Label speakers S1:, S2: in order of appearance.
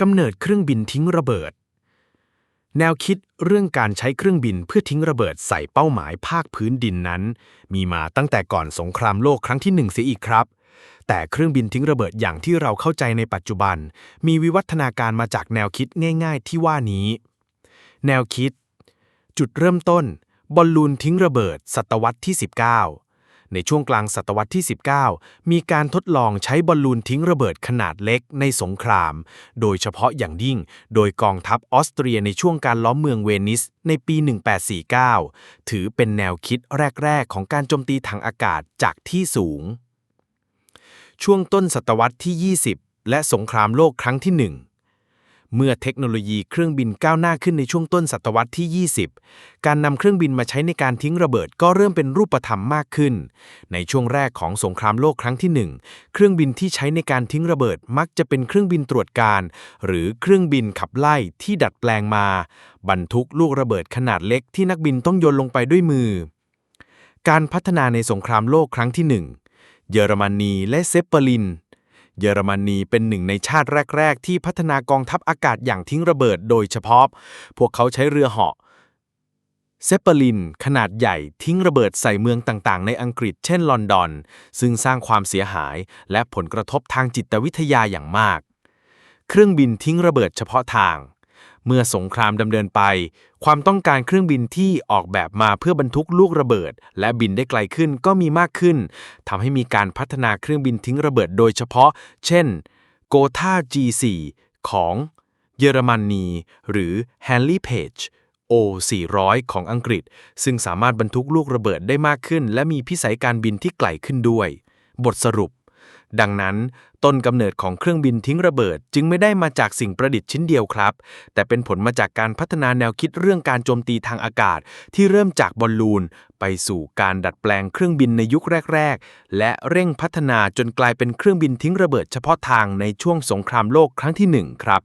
S1: กำเนิดเครื่องบินทิ้งระเบิด แนวคิดเรื่องการใช้เครื่องบินเพื่อทิ้งระเบิดใส่เป้าหมายภาคพื้นดินนั้น มีมาตั้งแต่ก่อนสงครามโลกครั้งที่หนึ่งเสียอีกครับ แต่เครื่องบินทิ้งระเบิดอย่างที่เราเข้าใจในปัจจุบัน มีวิวัฒนาการมาจากแนวคิดง่าย ๆ ที่ว่านี้ แนวคิด จุดเริ่มต้น บอลลูนทิ้งระเบิด ศตวรรษที่ 19 ในช่วงกลางศตวรรษที่ 19 มีการทดลองใช้บอลลูนทิ้งระเบิดขนาดเล็กในสงคราม โดยเฉพาะอย่างยิ่ง โดยกองทัพออสเตรียในช่วงการล้อมเมืองเวนิสในปี 1849 ถือเป็นแนวคิดแรก ๆ ของการโจมตีทางอากาศจากที่สูง ช่วงต้นศตวรรษที่ 20 และสงครามโลกครั้งที่ 1 เมื่อเทคโนโลยีเครื่องบินก้าวหน้าขึ้นในช่วงต้นศตวรรษที่ 20 การนำเครื่องบินมาใช้ในการทิ้งระเบิดก็เริ่มเป็นรูปธรรมมากขึ้น ในช่วงแรกของสงครามโลกครั้งที่ 1 เครื่องบินที่ใช้ในการทิ้งระเบิดมักจะเป็นเครื่องบินตรวจการ หรือเครื่องบินขับไล่ที่ดัดแปลงมา บรรทุกลูกระเบิดขนาดเล็กที่นักบินต้องโยนลงไปด้วยมือ การพัฒนาในสงครามโลกครั้งที่ 1 เยอรมนีและเซปเปอร์ลิน เยอรมนีเป็นหนึ่งในชาติแรก ๆ ที่พัฒนากองทัพอากาศอย่างทิ้งระเบิดโดยเฉพาะ พวกเขาใช้เรือเหาะเซปเปอร์ลิน ขนาดใหญ่ทิ้งระเบิดใส่เมืองต่างๆ ในอังกฤษเช่นลอนดอน ซึ่งสร้างความเสียหายและผลกระทบทางจิตวิทยาอย่างมาก เครื่องบินทิ้งระเบิดเฉพาะทาง เมื่อสงครามดำเนินไป ความต้องการเครื่องบินที่ออกแบบมาเพื่อบรรทุกลูกระเบิด และบินได้ไกลขึ้นก็มีมากขึ้นทำให้มีการพัฒนาเครื่องบินทิ้งระเบิดโดยเฉพาะ เช่น g o t a G4 ของเยอรมนีหรือ Handley Page O400 ของอังกฤษ ซึ่งสามารถบรรทุกลูกระเบิดได้มากขึ้น และมีพิสัยการบินที่ไกลขึ้นด้วย บทสรุป ดังนั้นต้นกำเนิดของเครื่องบินทิ้งระเบิดจึงไม่ได้มาจากสิ่งประดิษฐ์ชิ้นเดียวครับ แต่เป็นผลมาจากการพัฒนาแนวคิดเรื่องการโจมตีทางอากาศ ที่เริ่มจากบอลลูน ไปสู่การดัดแปลงเครื่องบินในยุคแรก ๆ และเร่งพัฒนาจนกลายเป็นเครื่องบินทิ้งระเบิดเฉพาะทางในช่วงสงครามโลกครั้งที่หนึ่งครับ